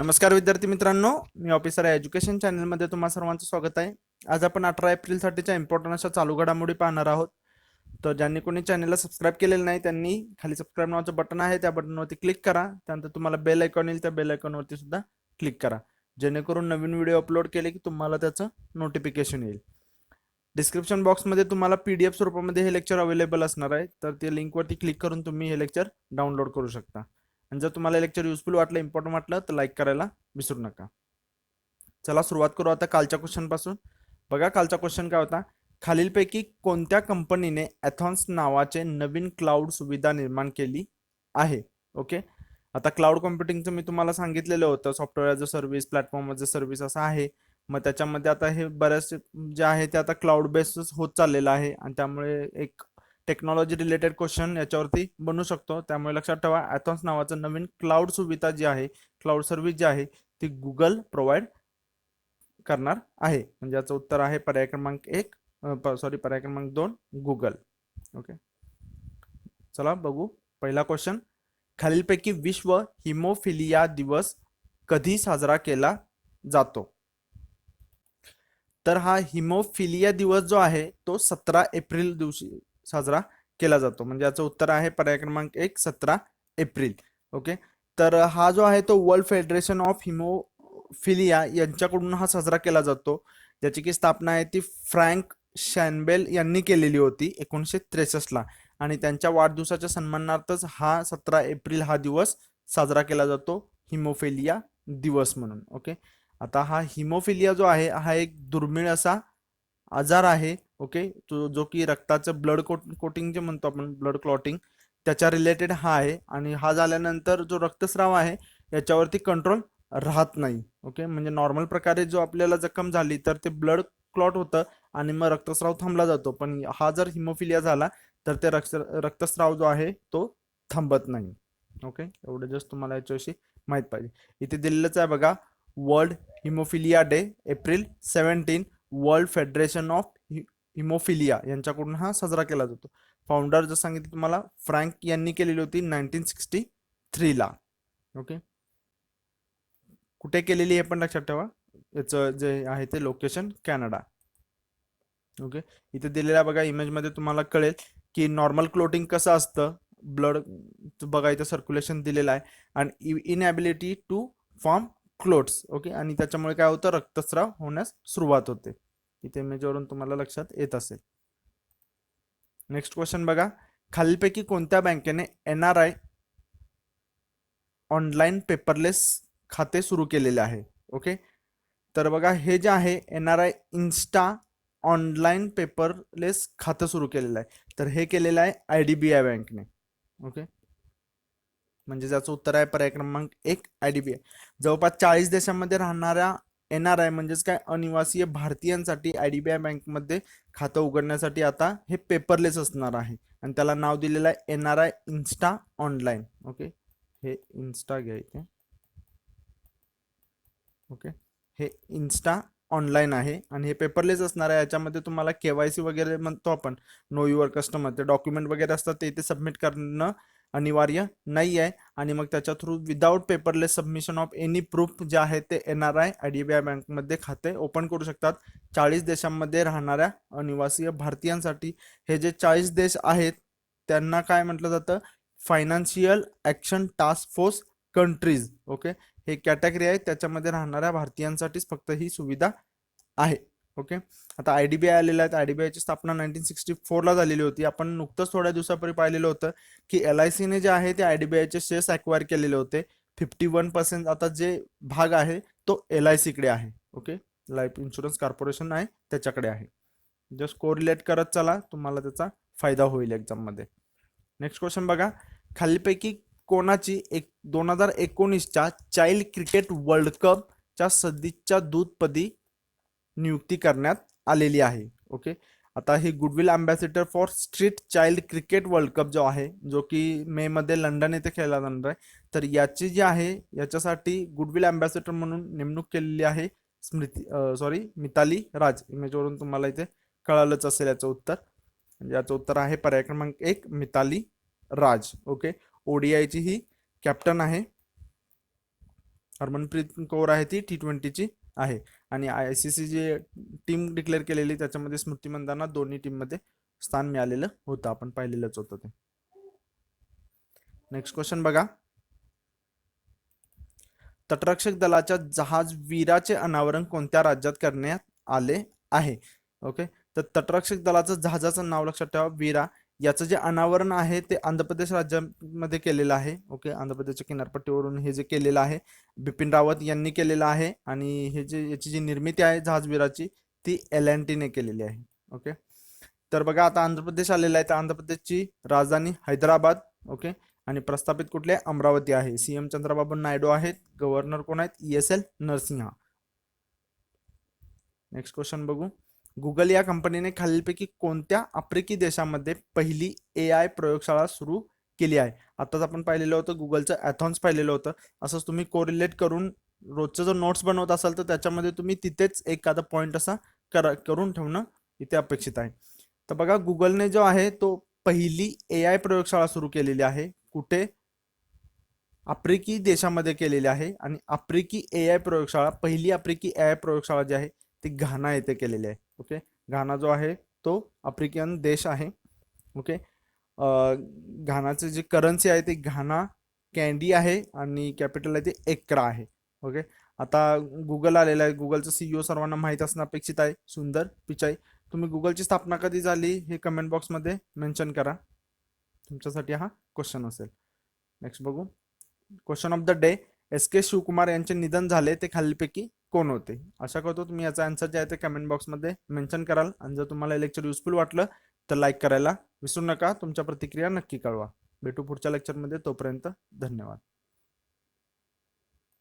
नमस्कार विद्यार्थी मित्रांनो मी ऑफिसर आहे एज्युकेशन चॅनलमध्ये तुम्हा सर्वांचं स्वागत आहे. आज आपण अठरा एप्रिलसाठीच्या इम्पॉर्टंट अशा चालू घडामोडी पाहणार आहोत. तर ज्यांनी कोणी चॅनलला सबस्क्राईब केलेलं नाही त्यांनी खाली सबस्क्राईब नावाचं बटन आहे त्या बटनवरती क्लिक करा. त्यानंतर तुम्हाला बेल आयकॉन येईल त्या बेल आयकॉनवरती सुद्धा क्लिक करा. जेणेकरून नवीन व्हिडिओ अपलोड केले की तुम्हाला त्याचं नोटिफिकेशन येईल. डिस्क्रिप्शन बॉक्समध्ये तुम्हाला पी डी एफ स्वरूपामध्ये हे लेक्चर अवेलेबल असणार आहे. तर ते लिंकवरती क्लिक करून तुम्ही हे लेक्चर डाउनलोड करू शकता. आणि जर तुम्हाला लेक्चर युजफुल वाटलं इम्पॉर्टंट वाटलं तर लाईक करायला विसरू नका. चला सुरुवात करू आता कालच्या क्वेश्चनपासून बघा कालचा क्वेश्चन काय होता? खालीलपैकी कोणत्या कंपनीने ॲथॉन्स नावाचे नवीन क्लाउड सुविधा निर्माण केली आहे? ओके आता क्लाउड कॉम्प्युटिंगचं मी तुम्हाला सांगितलेलं होतं. Software as a service platform as a service असं आहे. मग त्याच्यामध्ये आता हे बरेचसे जे आहे ते आता क्लाउड बेस्ड होत चाललेलं आहे. आणि त्यामुळे एक टेक्नॉलॉजी रिलेटेड क्वेश्चन याच्यावरती बनू शकतो. त्यामुळे लक्षात ठेवा ॲथॉन्स नावाचं नवीन क्लाउड सुविधा जी आहे क्लाउड सर्व्हिस जी आहे ती गुगल प्रोव्हाइड करणार आहे. म्हणजे याचं उत्तर आहे पर्याय क्रमांक एक सॉरी पर्याय क्रमांक दोन गुगल ओके चला बघू. पहिला क्वेश्चन खालीलपैकी विश्व हिमोफिलिया दिवस कधी साजरा केला जातो? तर हा हिमोफिलिया दिवस जो आहे तो सतरा एप्रिल दिवशी साजरा केला जातो. म्हणजे याचं उत्तर आहे पर्याय क्रमांक एक सतरा एप्रिल. ओके? तर हा जो आहे तो वर्ल्ड फेडरेशन ऑफ हिमोफिलिया यांच्याकडून हा साजरा केला जातो. ज्याची की स्थापना आहे ती फ्रँक शॅनबेल यांनी केलेली होती एकोणीसशे त्रेसष्टला. आणि त्यांच्या वाढदिवसाच्या सन्मानार्थच हा सतरा एप्रिल हा दिवस साजरा केला जातो. हिमोफिलिया दिवस म्हणून. ओके? आता हा हिमोफिलिया जो आहे हा एक दुर्मिळ असा आजार आहे ओके तो जो की रक्ताचं ब्लड कोट कोटिंग जे म्हणतो आपण ब्लड क्लॉटिंग त्याच्या रिलेटेड हा आहे. आणि हा झाल्यानंतर जो रक्तस्राव आहे याच्यावरती कंट्रोल राहत नाही ओके म्हणजे नॉर्मल प्रकारे जो आपल्याला जखम झाली तर ते ब्लड क्लॉट होतं आणि मग रक्तस्राव थांबला जातो. पण हा जर हिमोफिलिया झाला तर ते रक्त रक्तस्राव जो आहे तो थांबत नाही ओके एवढं जस्ट तुम्हाला याच्याविषयी माहीत पाहिजे. इथे दिलेलंच आहे बघा world haemophilia day April seventeen world federation of haemophilia यांच्याकडून हा साजरा केला जातो. फाउंडर जर सांगितलं तुम्हाला फ्रँक यांनी केलेली होती नाईन्टीन सिक्स्टी थ्रीला ओके कुठे केलेली हे पण लक्षात ठेवा. याचं जे आहे ते लोकेशन कॅनडा. ओके इथे दिलेल्या बघा इमेजमध्ये तुम्हाला कळेल की नॉर्मल क्लोटिंग कसं असतं. ब्लड बघा इथं सर्क्युलेशन दिलेलं आहे. आणि inability to form clots okay? आणि त्याच्यामुळे काय होतं? रक्तस्राव होण्यास सुरुवात होते. इथे इमेजवरून तुम्हाला लक्षात येत असेल. नेक्स्ट क्वेश्चन बघा. खालीलपैकी कोणत्या बँकेने N R I online paperless खाते सुरू केलेले आहे? ओके? तर बघा हे जे आहे N R I insta online paperless खातं सुरू केलेलं आहे. तर हे केलेलं आहे आय डी बी आय बँकने. ओके? म्हणजे ज्याचं उत्तर आहे पर्याय क्रमांक एक आय डी बी आय जवळपास चाळीस देशांमध्ये राहणाऱ्या एन आर आय म्हणजेच काय? अनिवासीय भारतीयांसाठी आय डी बी आय बँकमध्ये खातं उघडण्यासाठी आता हे पेपरलेस असणार आहे. आणि त्याला नाव दिलेलं आहे N R I insta online. Okay? हे इन्स्टा घ्या इथे. ओके? हे इन्स्टा ऑनलाईन आहे आणि हे पेपरलेस असणार आहे. याच्यामध्ये तुम्हाला के वाय सी वगैरे म्हणतो आपण. नो युअर कस्टमर ते डॉक्युमेंट वगैरे असतात ते इथे सबमिट करणं अनिवार्य नाही आहे. आणि मग त्याच्या through without paperless submission of any proof जे आहे ते N R I I D B I बँकमध्ये खाते ओपन करू शकतात. चाळीस देशांमध्ये राहणाऱ्या अनिवासीय भारतीयांसाठी हे जे चाळीस देश आहेत त्यांना काय म्हटलं जातं? Financial action task force countries okay हे कॅटेगरी आहे. त्याच्यामध्ये राहणाऱ्या भारतीयांसाठीच फक्त ही सुविधा आहे. ओके? आता आय डी बी आय आलेला आहे आय डी बी आयची स्थापना नाईन्टीन सिक्स्टी फोरला झालेली होती. आपण नुकतंच थोड्या दिवसापूर्वी पाहिलेलं होतं की एल आय सीने जे आहे ते आय डी बी आयचे शेअर्स ॲक्वायर केलेले होते. फिफ्टी वन पर्सेंट आता जे भाग आहे तो एल आय सीकडे आहे. ओके? लाईफ इन्शुरन्स कॉर्पोरेशन आहे त्याच्याकडे आहे. जस्ट कोरिलेट करत चला तुम्हाला त्याचा फायदा होईल एक्झाममध्ये नेक्स्ट क्वेश्चन बघा. खालीपैकी कोणाची एक दोन हजार एकोणीसच्या चाइल्ड क्रिकेट वर्ल्ड कपच्या सदीच्या दूतपदी नियुक्ती करण्यात आलेली आहे. ओके आता ही goodwill ambassador for street child cricket world cup जो आहे जो की मे मध्ये लंडन येथे खेळला जाणार आहे तर याची जी आहे याच्यासाठी गुडविल अँबॅसिडर म्हणून नेमणूक केलेली आहे स्मृती सॉरी मिताली राज. इमेजवरून तुम्हाला इथे कळालंच असेल याचं उत्तर. म्हणजे याचं उत्तर आहे पर्याय क्रमांक एक मिताली राज. ओके ओडीआयची ही कॅप्टन आहे. हरमनप्रीत कौर आहे ती टी ट्वेंटीची आहे. आणि आय सी सी जी टीम डिक्लेअर केलेली त्याच्यामध्ये स्मृती मंदांना दोन्ही टीममध्ये स्थान मिळालेलं होतं. आपण पाहिलेलंच होतं ते. नेक्स्ट क्वेश्चन बघा. तटरक्षक दलाच्या जहाज वीराचे अनावरण कोणत्या राज्यात करण्यात आले आहे? ओके तर तटरक्षक दलाचं जहाजाचं नाव लक्षात ठेवा. वीरा याचं जे अनावरण आहे ते आंध्र प्रदेश राज्यामध्ये केलेलं आहे. ओके? आंध्र प्रदेशच्या किनारपट्टीवरून हे जे केलेलं आहे बिपिन रावत यांनी केलेलं आहे आणि हे जे याची जी निर्मिती आहे जहाजवीराची ती एल अँड टीने केलेली आहे. ओके? तर बघा आता आंध्र प्रदेश आलेला आहे. तर आंध्र प्रदेशची राजधानी हैदराबाद ओके? आणि प्रस्थापित कुठले? अमरावती आहे. सीएम चंद्रबाबू नायडू आहेत. गव्हर्नर कोण आहेत? E S L Narasimha. Next question बघू. गुगल या कंपनीने खालीलपैकी कोणत्या आफ्रिकी देशामध्ये पहिली ए आय प्रयोगशाळा सुरू केली आहे? आताच आपण पाहिलेलं होतं गुगलचं ॲथॉन्स पाहिलेलं होतं. असंच तुम्ही कोरिलेट करून रोजचं जर नोट्स बनवत असाल तर त्याच्यामध्ये तुम्ही तिथेच एखादा पॉईंट असा करा करून ठेवणं इथे अपेक्षित आहे. तर बघा गुगलने जो आहे तो पहिली ए आय प्रयोगशाळा सुरू केलेली आहे. कुठे? आफ्रिकी देशामध्ये केलेली आहे. आणि आफ्रिकी ए आय प्रयोगशाळा पहिली आफ्रिकी ए आय प्रयोगशाळा जी आहे ती घाना येथे केलेली आहे. ओके? घाना जो आहे तो आफ्रिकन देश आहे. ओके? घानाचे जी करन्सी आहे ती घाना कॅन्डी आहे आणि कॅपिटल आहे ते एकरा आहे. ओके? आता गुगल आलेलं आहे. गुगलचं सीईओ सर्वांना माहीत असणं अपेक्षित आहे. सुंदर पिचाई. तुम्ही गुगलची स्थापना कधी झाली हे कमेंट बॉक्समध्ये मेन्शन करा. तुमच्यासाठी हा क्वेश्चन असेल. नेक्स्ट बघू. Question of the day S K Shivakumar यांचे निधन झाले ते खालीलपैकी कोण होते? आशा करतो तुम्ही याचा आन्सर जे आहे ते कमेंट बॉक्समध्ये मेन्शन कराल. आणि जर तुम्हाला हे लेक्चर युजफुल वाटलं तर लाईक करायला विसरू नका. तुमच्या प्रतिक्रिया नक्की कळवा. भेटू पुढच्या लेक्चरमध्ये तोपर्यंत धन्यवाद.